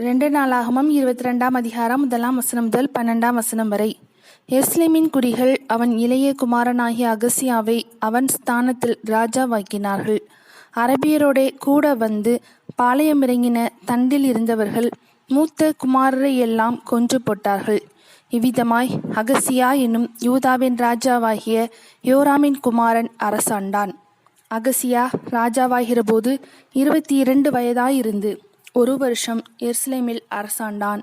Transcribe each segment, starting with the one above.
ரெண்டு நாளாகமம் இருபத்தி ரெண்டாம் அதிகாரம் முதலாம் வசனம் முதல் பன்னெண்டாம் வசனம் வரை. எஸ்லேமின் குடிகள் அவன் இளைய குமாரனாகிய அகசியாவை அவன் ஸ்தானத்தில் ராஜாவாக்கினார்கள். அரபியரோடே கூட வந்து பாளையம் இறங்கின தண்டில் இருந்தவர்கள் மூத்த குமாரரை எல்லாம் கொன்று போட்டார்கள். இவ்விதமாய் அகசியா என்னும் யூதாவின் ராஜாவாகிய யோராமின் குமாரன் அரசாண்டான். அகசியா ராஜாவாகிறபோது இருபத்தி இரண்டு வயதாயிருந்து ஒரு வருஷம் எர்ஸ்லேமில் அரசாண்டான்.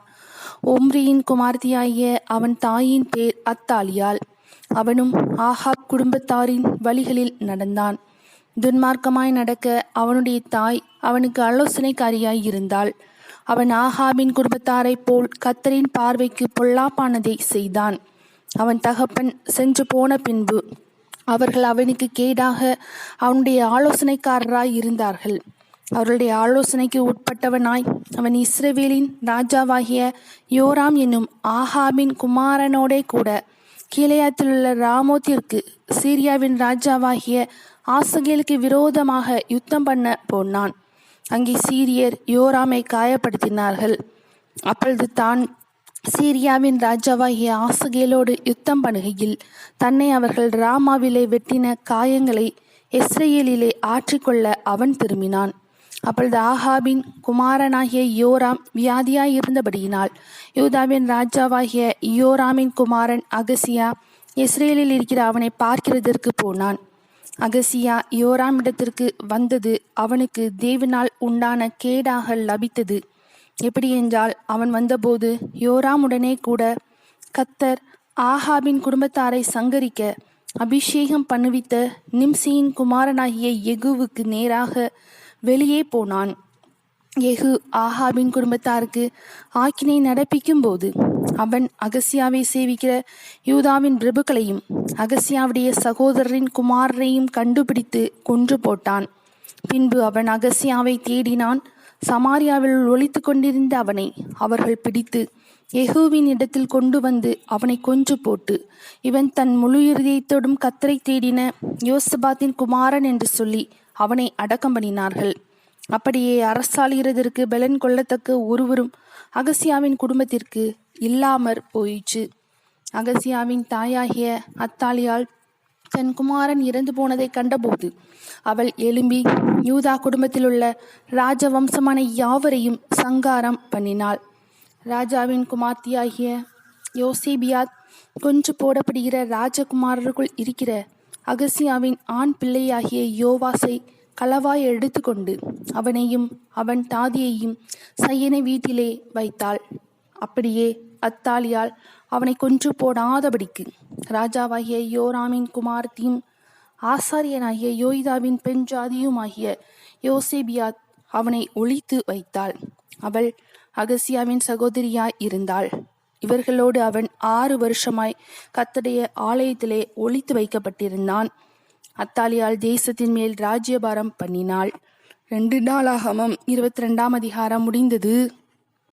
ஒம்ரியின் குமார்த்தியாகிய அவன் தாயின் பேர் அத்தாலியால். அவனும் ஆஹாப் குடும்பத்தாரின் வழிகளில் நடந்தான். துன்மார்க்கமாய் நடக்க அவனுடைய தாய் அவனுக்கு ஆலோசனைக்காரியாய் இருந்தாள். அவன் ஆஹாபின் குடும்பத்தாரைப் போல் கத்தரின் பார்வைக்கு பொல்லாப்பானதை செய்தான். அவன் தகப்பன் சென்று போன பின்பு அவர்கள் அவனுக்கு கேடாக அவனுடைய ஆலோசனைக்காரராய் இருந்தார்கள். அவர்களுடைய ஆலோசனைக்கு உட்பட்டவனாய் அவன் இஸ்ரேவேலின் ராஜாவாகிய யோராம் என்னும் ஆஹாபின் குமாரனோடே கூட கீழையாத்திலுள்ள ராமோத்திற்கு சீரியாவின் ராஜாவாகிய ஆசகேலுக்கு விரோதமாக யுத்தம் பண்ண போனான். அங்கே சீரியர் யோராமை காயப்படுத்தினார்கள். அப்பொழுது தான் சீரியாவின் ராஜாவாகிய ஆசகேலோடு யுத்தம் பண்ணுகையில் தன்னை அவர்கள் ராமாவிலே வெட்டின காயங்களை இஸ்ரேலிலே ஆற்றிக்கொள்ள அவன் திரும்பினான். அப்பொழுது ஆஹாபின் குமாரனாகிய யோராம் வியாதியாய் இருந்தபடியினால் யூதாவின் ராஜாவாகிய யோராமின் குமாரன் அகசியா இஸ்ரேலில் இருக்கிற அவனை பார்க்கிறதற்கு போனான். அகசியா யோராம் இடத்திற்கு வந்தது அவனுக்கு தேவனால் உண்டான கேடாக லபித்தது. எப்படி என்றால் அவன் வந்தபோது யோராமுடனே கூட கத்தர் ஆஹாபின் குடும்பத்தாரை சங்கரிக்க அபிஷேகம் பண்ணுவித்த நிம்சியின் குமாரனாகிய எகுவுக்கு நேராக வெளியே போனான். எஹு ஆஹாபின் குடும்பத்தாருக்கு ஆக்கினை நடப்பிக்கும் போது அவன் அகசியாவை சேவிக்கிற யூதாவின் பிரபுக்களையும் அகசியாவுடைய சகோதரரின் குமாரரையும் கண்டுபிடித்து கொன்று போட்டான். பின்பு அவன் அகசியாவை தேடினான். சமாரியாவில் ஒழித்து கொண்டிருந்த அவனை அவர்கள் பிடித்து எஹூவின் இடத்தில் கொண்டு வந்து அவனை கொன்று போட்டு இவன் தன் முழு இருதயத்தோடும் கத்தரை தேடின யோசபாத்தின் குமாரன் என்று சொல்லி அவனை அடக்கம் பண்ணினார்கள். அப்படியே அரசாளுகிறதற்கு பலன் கொள்ளத்தக்க ஒருவரும் அகசியாவின் குடும்பத்திற்கு இல்லாமற் போயிற்று. அகசியாவின் தாயாகிய அத்தாலியால் தன் குமாரன் இறந்து போனதை கண்டபோது அவள் எழும்பி யூதா குடும்பத்திலுள்ள ராஜவம்சமான யாவரையும் சங்காரம் பண்ணினாள். ராஜாவின் குமார்த்தியாகிய யோசேபியாத் கொஞ்சு போடப்படுகிற ராஜகுமாரருக்குள் இருக்கிற அகசியாவின் ஆண் பிள்ளையாகிய யோவாசை களவாய் எடுத்துக்கொண்டு அவனையும் அவன் தாதியையும் சையனை வீட்டிலே வைத்தாள். அப்படியே அத்தாலியால் அவனை கொன்று போடாதபடிக்கு ராஜாவாகிய யோராமின் குமார்த்தியும் ஆசாரியனாகிய யோய்தாவின் பெண் ஜாதியுமாகிய யோசேபியாத் அவனை ஒழித்து வைத்தாள். அவள் அகசியாவின் சகோதரியாய் இருந்தாள். இவர்களோடு அவன் ஆறு வருஷமாய் கத்தடைய ஆலயத்திலே ஒழித்து வைக்கப்பட்டிருந்தான். அத்தாலியால் தேசத்தின் மேல் ராஜ்யபாரம் பண்ணினாள். ரெண்டு நாளாகமம் இருபத்தி ரெண்டாம் அதிகாரம் முடிந்தது.